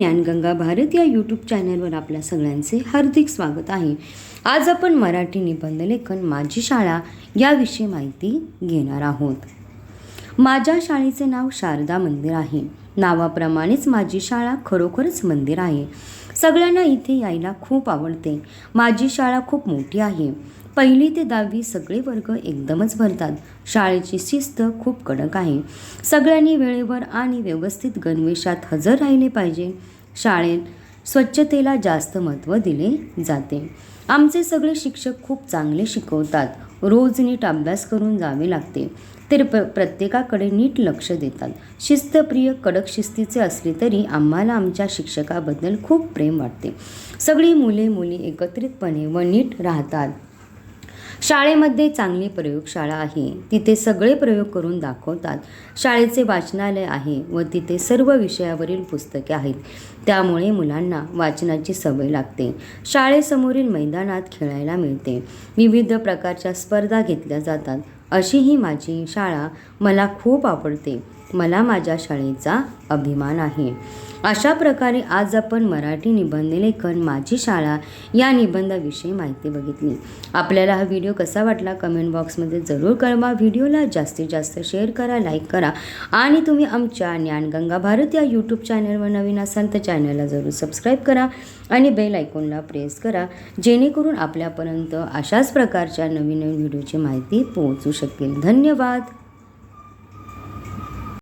ज्ञानगंगा भारत या यूट्यूब चॅनलवर आपल्या सगळ्यांचे हार्दिक स्वागत आहे. आज आपण मराठी निबंध लेखन माझी शाळा याविषयी माहिती घेणार आहोत. माझ्या शाळेचे नाव शारदा मंदिर आहे. नावाप्रमाणेच माझी शाळा खरोखरच मंदिर आहे. सगळ्यांना इथे यायला खूप आवडते. माझी शाळा खूप मोठी आहे. पहिली ते दहावी सगळे वर्ग एकदमच भरतात. शाळेची शिस्त खूप कडक आहे. सगळ्यांनी वेळेवर आणि व्यवस्थित गणवेशात हजर राहिले पाहिजे. शाळेत स्वच्छतेला जास्त महत्त्व दिले जाते. आमचे सगळे शिक्षक खूप चांगले शिकवतात. रोज नीट अभ्यास करून जावे लागते. तर प्र प्रत्येकाकडे नीट लक्ष देतात. शिस्तप्रिय कडक शिस्तीचे असले तरी आम्हाला आमच्या शिक्षकाबद्दल खूप प्रेम वाटते. सगळी मुले मुली एकत्रितपणे व नीट राहतात. शाळेमध्ये चांगली प्रयोगशाळा आहे. तिथे सगळे प्रयोग करून दाखवतात. शाळेचे वाचनालय आहे व तिथे सर्व विषयावरील पुस्तके आहेत. त्यामुळे मुलांना वाचनाची सवय लागते. शाळेसमोरील मैदानात खेळायला मिळते. विविध प्रकारच्या स्पर्धा घेतल्या जातात. अशी ही माझी शाळा मला खूप आवडते. मला माझ्या शाळेचा अभिमान आहे. अशा प्रकारे आज आपण मराठी निबंध लेखन माझी शाळा या निबंधाविषयी माहिती बघितली. आपल्याला हा व्हिडिओ कसा वाटला कमेंट बॉक्समध्ये जरूर कळवा. व्हिडिओला जास्तीत जास्त शेअर करा लाईक करा आणि तुम्ही आमच्या ज्ञानगंगा भारत या यूट्यूब चॅनलवर नवीन असाल तर चॅनलला जरूर सबस्क्राईब करा आणि बेल आयकॉनला प्रेस करा जेणेकरून आपल्यापर्यंत अशाच प्रकारच्या नवीन नवीन व्हिडिओची माहिती पोहोचू शकेल धन्यवाद.